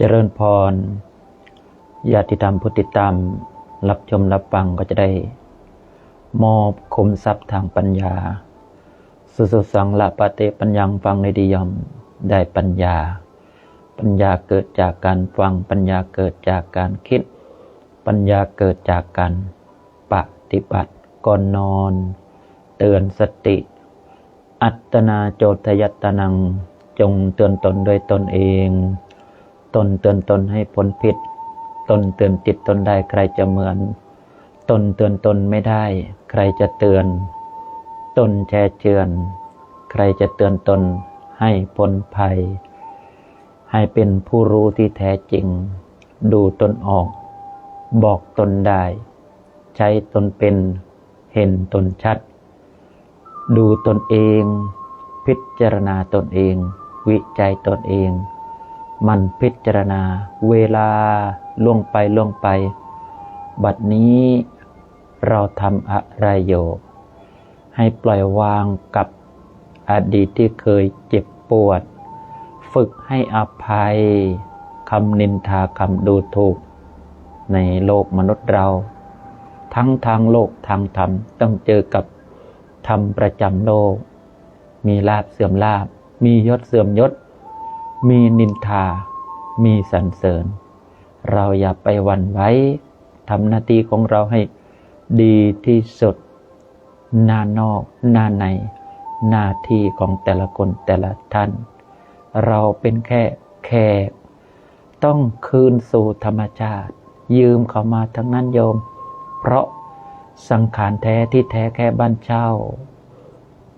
เจริญพรญาติธรรมพุทธิธรรม รับชมรับฟังก็จะได้ มอบคมทรัพย์ทางปัญญา สุสุสังละปะเตปัญญังฟังในดียอมได้ปัญญา ปัญญาเกิดจากการฟัง ปัญญาเกิดจากการคิด ปัญญาเกิดจากการปฏิบัติก่อนนอน เตือนสติ อัตนาโจทยัตนัง จงเตือนตนโดยตนเอง นเตือนตนให้พ้นผิด ตนเตือนจิตตนได้ใครจะเหมือน ตนเตือนตนไม่ได้ ใครจะเตือน ตนแช่เจือน ใครจะเตือนตนให้พ้นภัย ให้เป็นผู้รู้ที่แท้จริง ดูตนออก บอกตนได้ ใช้ตนเป็น เห็นตนชัด ดูตนเอง พิจารณาตนเอง วิจัยตนเอง มันพิจารณา เวลาล่วงไปล่วงไป บัดนี้เราทำอะไรอยู่ ให้ปล่อยวางกับอดีตที่เคยเจ็บปวด ฝึกให้อภัยคำนินทาคำดูถูก ในโลกมนุษย์เรา ทั้งทางโลกทางธรรมต้องเจอกับธรรมประจำโลก มีลาบเสื่อมลาบ มียศเสื่อมยศ มีนินทา มีสรรเสริญ เราอย่าไปหวันไว้ทำหน้าที่ของเราให้ดีที่สุดหน้านอกหน้าใน หน้าที่ของแต่ละคนแต่ละท่าน เราเป็นแค่แขกต้องคืนสู่ธรรมชาติ ยืมเขามาทั้งนั้นโยม เพราะสังขารแท้ที่แท้แค่บ้านเช่า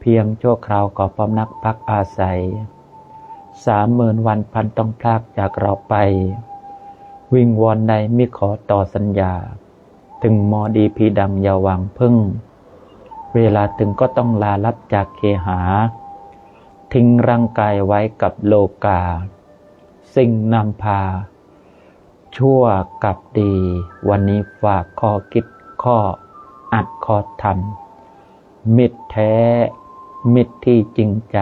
เพียงชั่วคราวก็พำนักพักอาศัย สามหมื่นวันพันต้องพลากจากเราไป วิงวอนใดมิขอต่อสัญญา ถึงมอดีพีดังยาวังพึ่ง เวลาถึงก็ต้องลาลับจากเคหา ทิ้งร่างกายไว้กับโลกา สิ่งนำพา ชั่วกับดี วันนี้ฝากข้อคิดข้ออัดข้อทำมิตรแท้ มิตรที่จริงใจ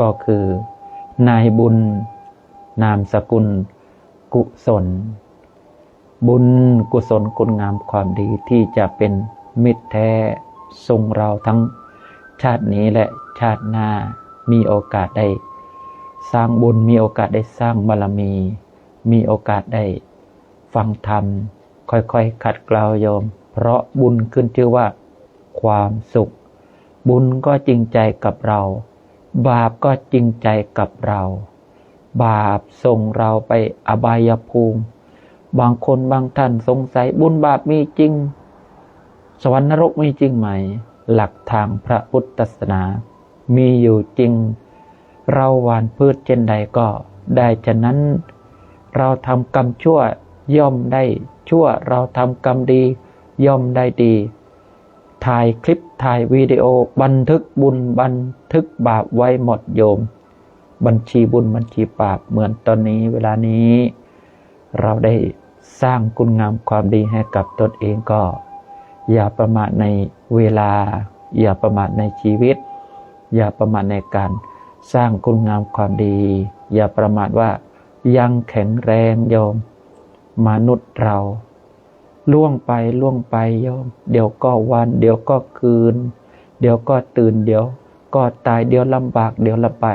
ก็คือ นายบุญ นามสกุล กุศล บุญกุศลคุณงามความดีที่จะเป็นมิตรแท้ทรงเราทั้งชาตินี้และชาติหน้ามีโอกาสได้ สร้างบุญมีโอกาสได้สร้างบารมี มีโอกาสได้ฟังธรรม ค่อยๆขัดเกลาโยม เพราะบุญขึ้นชื่อว่า ความสุข บุญก็จริงใจกับเรา บาปก็จริงใจกับเรา บาปส่งเราไปอบายภูมิ บางคนบางท่านสงสัยบุญบาปมีจริง สวรรค์นรกมีจริงไหม หลักทางพระพุทธศาสนา มีอยู่จริง เราหวานพืชเช่นใดก็ได้ฉะนั้น เราทำกรรมชั่วย่อมได้ชั่วเราทำกรรมดีย่อมได้ดี ถ่ายคลิปถ่ายวิดีโอ บันทึกบุญบันทึกบาปไว้หมดโยม บัญชีบุญบัญชีบาปเหมือนตอนนี้เวลานี้ เราได้สร้างคุณงามความดีให้กับตนเองก็ อย่าประมาทในเวลา อย่าประมาทในชีวิต อย่าประมาทในการสร้างคุณงามความดี อย่าประมาทว่ายังแข็งแรงโยม มนุษย์เรา ล่วงไปล่วงไปโยม เดี๋ยวก็วัน เดี๋ยวก็คืน เดี๋ยวก็ตื่นเดี๋ยว ก็ตายเดี๋ยวลำบากเดี๋ยวละไป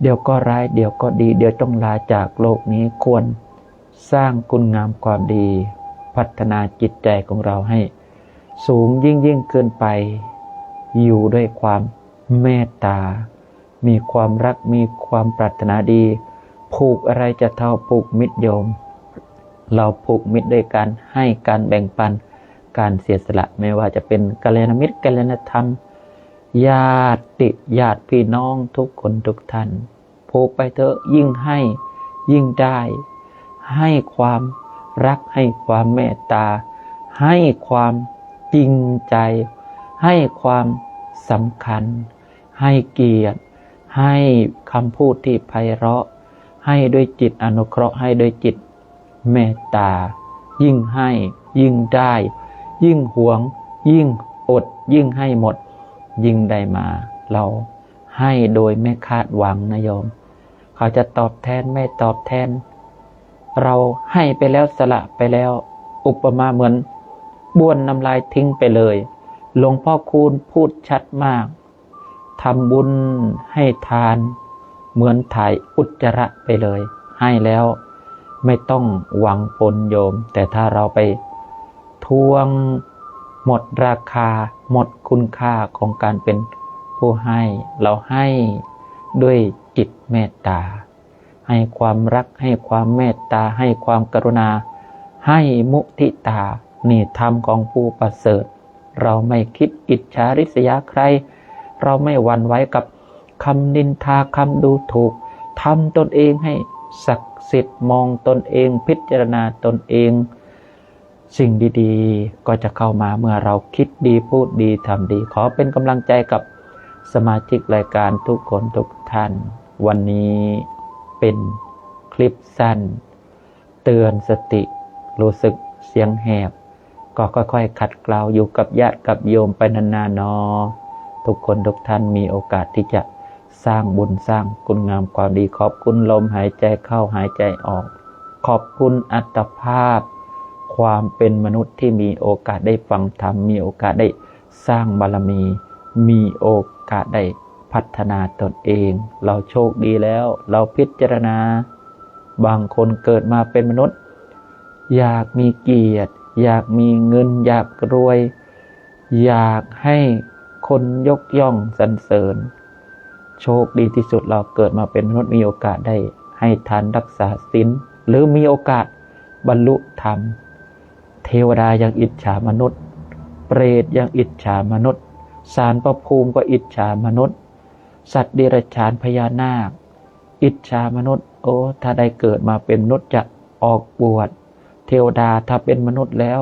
เดี๋ยวก็ร้ายเดี๋ยวก็ดี เดี๋ยวต้องลาจากโลกนี้ควรสร้างคุณงามความดี พัฒนาจิตใจของเราให้ สูงยิ่งยิ่งขึ้นไป อยู่ด้วยความเมตตา มีความรักมีความปรารถนาดี ผูกอะไรจะเท่าผูกมิตรโยม เราผูกมิตรด้วยการให้การแบ่งปัน การเสียสละไม่ว่าจะเป็นกัลยาณมิตรกัลยาณธรรมญาติญาติพี่น้องทุกคนทุกท่านผูกไปเถอะยิ่งให้ยิ่งได้ ให้ความรักให้ความเมตตา ให้ความจริงใจ ให้ความสำคัญ ให้เกียรติ ให้คำพูดที่ไพเราะ ให้ด้วยจิตอนุเคราะห์ให้ด้วยจิต เมตตา ยิ่งให้ ยิ่งได้ ยิ่งหวง ยิ่งอด ยิ่งให้หมด ยิ่งได้มา เราให้โดยไม่คาดหวังนะโยม เขาจะตอบแทนไม่ตอบแทน เราให้ไปแล้วสละไปแล้ว อุปมาเหมือนบ้วนน้ำลายทิ้งไปเลย หลวงพ่อคูณพูดชัดมากทำบุญให้ทาน เหมือนถ่ายอุจจาระไปเลย ให้แล้ว ไม่ต้องหวังผลโยม แต่ถ้าเราไปทวงหมดราคาหมดคุณค่าของการเป็นผู้ให้ เราให้ด้วยจิตเมตตา ให้ความรักให้ความเมตตา ให้ความกรุณา ให้มุทิตา นี่ธรรมของผู้ประเสริฐ เราไม่คิดอิจฉาริษยาใคร เราไม่หวั่นไหวกับคำนินทาคำดูถูกทำตนเองให้ศักดิ์ สิทธิ์มองตนเองพิจารณาตนเอง สิ่งดีๆ ก็จะเข้ามาเมื่อเราคิดดีพูดดีทำดี ขอเป็นกำลังใจกับสมาชิกรายการทุกคนทุกท่าน วันนี้เป็นคลิปสั้น เตือนสติ รู้สึกเสียงแหบ ก็ค่อยๆ ขัดเกลาอยู่กับญาติกับโยมไปนานๆเนอทุกคนทุกท่านมีโอกาสที่จะ สร้างบุญสร้างคุณงามความดีขอบคุณลมหายใจเข้าหายใจออก ขอบคุณอัตภาพ ความเป็นมนุษย์ที่มีโอกาสได้ฟังธรรมมีโอกาสได้สร้างบารมี มีโอกาสได้พัฒนาตนเอง เราโชคดีแล้ว เราพิจารณา บางคนเกิดมาเป็นมนุษย์ อยากมีเกียรติ อยากมีเงิน อยากรวย อยากให้คนยกย่องสรรเสริญ โชคดีที่สุดเราเกิดมาเป็นมนุษย์มีโอกาสได้ให้ทานรักษาศีลหรือมีโอกาสบรรลุธรรม เทวดายังอิจฉามนุษย์ เปรตยังอิจฉามนุษย์ สารประภูมิก็อิจฉามนุษย์ สัตว์เดรัจฉานพญานาค อิจฉามนุษย์ โอ้ถ้าได้เกิดมาเป็นมนุษย์จะออกบวชเทวดาถ้าเป็นมนุษย์แล้ว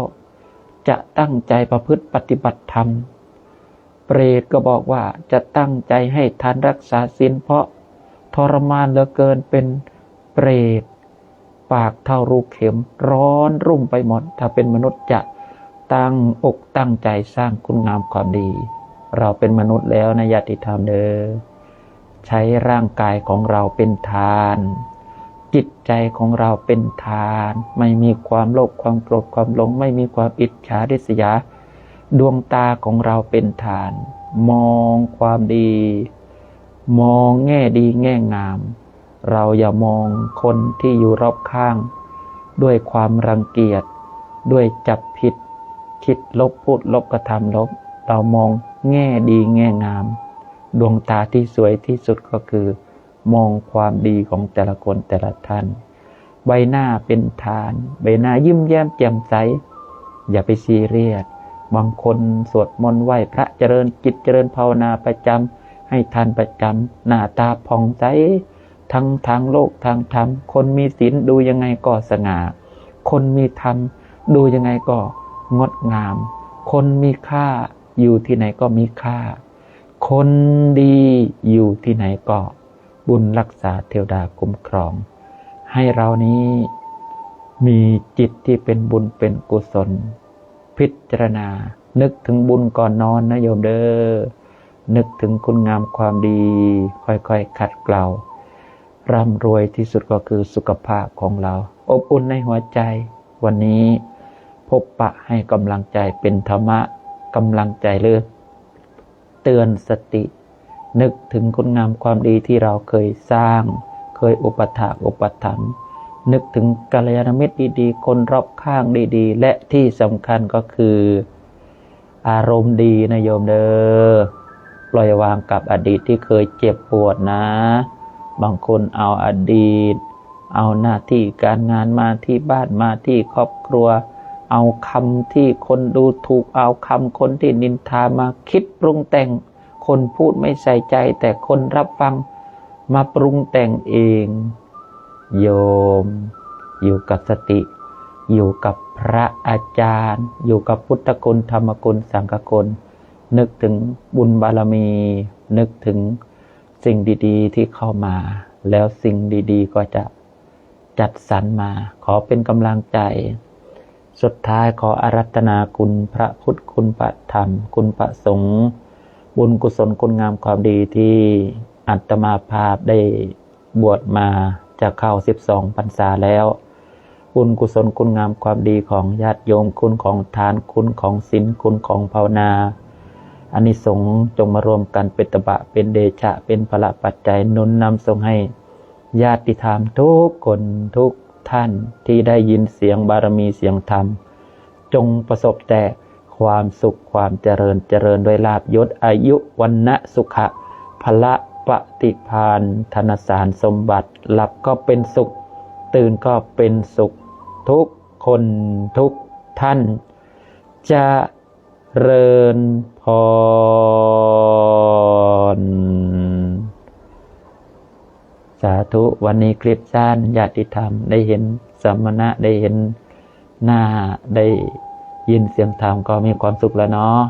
จะตั้งใจประพฤติปฏิบัติธรรม เปรตก็บอกว่าจะตั้งใจให้ทานรักษาศีลเพราะทรมานเหลือเกินเป็นเปรต ปากเท่ารูเข็มร้อนรุ่มไปหมด ถ้าเป็นมนุษย์จะตั้งอกตั้งใจสร้างคุณงามความดี เราเป็นมนุษย์แล้วนะญาติธรรมเด้อใช้ร่างกายของเราเป็นทาน จิตใจของเราเป็นทาน ไม่มีความโลภความโกรธความหลง ไม่มีความอิจฉาริษยา ดวงตาของเราเป็นทาน มองความดี มองแง่ดีแง่งาม เราอย่ามองคนที่อยู่รอบข้าง ด้วยความรังเกียจ ด้วยจับผิด คิดลบพูดลบกระทำลบ เรามองแง่ดีแง่งาม ดวงตาที่สวยที่สุดก็คือ มองความดีของแต่ละคนแต่ละท่าน ใบหน้าเป็นทาน ใบหน้ายิ้มแย้มแจ่มใส อย่าไปซีเรียส บางคนสวดมนต์ไหว้พระเจริญจิตเจริญภาวนาประจำให้ทานประจำหน้าตาผ่องใสทั้งทางโลกทางธรรม คนมีศีลดูยังไงก็สง่า คนมีธรรม ดูยังไงก็งดงาม คนมีค่าอยู่ที่ไหนก็มีค่า คนดีอยู่ที่ไหนก็ บุญรักษาเทวดาคุ้มครอง ให้เรานี้มีจิตที่เป็นบุญเป็นกุศล พิจารณา นึกถึงบุญก่อนนอนนะโยมเด้อนึกถึงคุณงามความดี ค่อยๆขัดเกลาร่ำรวยที่สุดก็คือสุขภาพของเรา อบอุ่นในหัวใจ วันนี้พบปะให้กำลังใจเป็นธรรมะกำลังใจเลยเตือนสติ นึกถึงคุณงามความดีที่เราเคยสร้าง เคยอุปถากอุปถัมภ์ นึกถึงกัลยาณมิตรดีๆ คนรอบข้างดีๆ และที่สำคัญก็คือ อารมณ์ดีนะโยมเด้อปล่อยวางกับอดีตที่เคยเจ็บปวดนะ บางคนเอาอดีต เอาหน้าที่การงานมาที่บ้านมาที่ครอบครัว เอาคำที่คนดูถูกเอาคำคนที่นินทามาคิดปรุงแต่ง คนพูดไม่ใส่ใจแต่คนรับฟังมาปรุงแต่งเอง โยม อยู่กับสติ อยู่กับพระอาจารย์ อยู่กับพุทธคุณธรรมคุณสังฆคุณนึกถึงบุญบารมี นึกถึงสิ่งดีๆที่เข้ามา แล้วสิ่งดีๆ ก็จะจัดสรรมา ขอเป็นกำลังใจ สุดท้ายขออารัตนาคุณพระพุทธคุณพระธรรม คุณพระสงฆ์บุญกุศลคุณงามความดีที่อัตมาภาพได้บวชมา จะเข้าสิบสองพรรษาแล้ว คุณกุศลคุณงามความดีของญาติโยมคุณของทานคุณของศีลคุณของภาวนาอานิสงส์จงมารวมกันเป็นตบะเป็นเดชะเป็นพละปัจจัยนุนนำส่งให้ญาติธรรมทุกคนทุกท่านที่ได้ยินเสียงบารมีเสียงธรรม จงประสบแต่ความสุขความเจริญเจริญด้วยลาบยศอายุวันนะสุขะพละ ปฏิพานธนสารสมบัติ หลับก็เป็นสุข ตื่นก็เป็นสุข ทุกคนทุกท่าน จะเริญพร สาธุวันนี้คลิปสั้นญาติธรรมได้เห็นสมณะได้เห็นหน้าได้ยินเสียงธรรมก็มีความสุขแล้วเนาะ